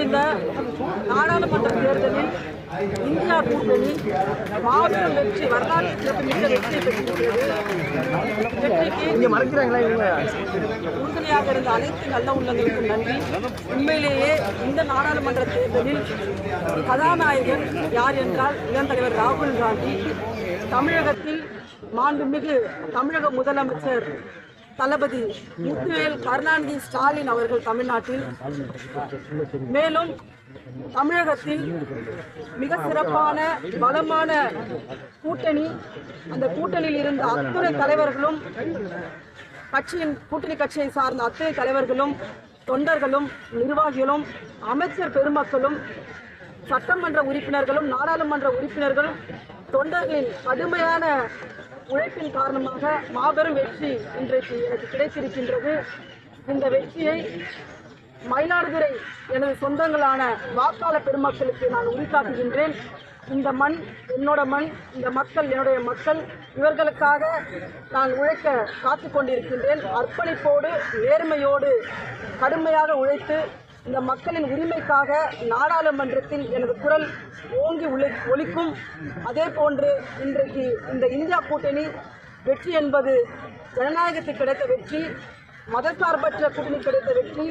முடிந்த நாடாளுமன்ற தேர்தலில் இந்தியா கூட்டணி மாபெரும் வெற்றி வரலாற்று சிறப்புமிக்க வெற்றி பெற்றிருக்கிறது. வெற்றிக்கு மறைக்கிறாங்களா உறுதுணையாக இருந்த அனைத்து நல்ல உள்ளங்களுக்கும் நன்றி. உண்மையிலேயே இந்த நாடாளுமன்ற தேர்தலில் கதாநாயகன் யார் என்றால் இளந்தலைவர் ராகுல் காந்தி. தமிழகத்தில் மாண்புமிகு தமிழக முதலமைச்சர் தளபதி முத்துவேல் கருணாநிதி ஸ்டாலின் அவர்கள் தமிழ்நாட்டில். மேலும் தமிழகத்தில் மிக சிறப்பான பலமான கூட்டணி அந்த கூட்டணியில் இருந்த அத்துணை தலைவர்களும் கட்சியின் கூட்டணி கட்சியை சார்ந்த அத்தனை தலைவர்களும் தொண்டர்களும் நிர்வாகிகளும் அமைச்சர் பெருமக்களும் சட்டமன்ற உறுப்பினர்களும் நாடாளுமன்ற உறுப்பினர்களும் தொண்டர்களின் கடுமையான உழைப்பின் காரணமாக மாபெரும் வெற்றி இன்றைக்கு எனக்கு கிடைத்திருக்கின்றது. இந்த வெற்றியை மயிலாடுதுறை எனது சொந்தங்களான வாக்காள பெருமக்களுக்கு நான் உரித்தாக்குகின்றேன். இந்த மண் என்னோட மண் இந்த மக்கள் என்னுடைய மக்கள் இவர்களுக்காக நான் உழைக்க காத்து கொண்டிருக்கின்றேன். அர்ப்பணிப்போடு நேர்மையோடு கடுமையாக உழைத்து இந்த மக்களின் உரிமைக்காக நாடாளுமன்றத்தில் எனது குரல் ஓங்கி உழை ஒலிக்கும். அதே போன்று இன்றைக்கு இந்த இந்தியா கூட்டணி வெற்றி என்பது ஜனநாயகத்துக்கு கிடைத்த வெற்றி மதசார்பற்ற கூட்டணி கிடைத்த வெற்றி.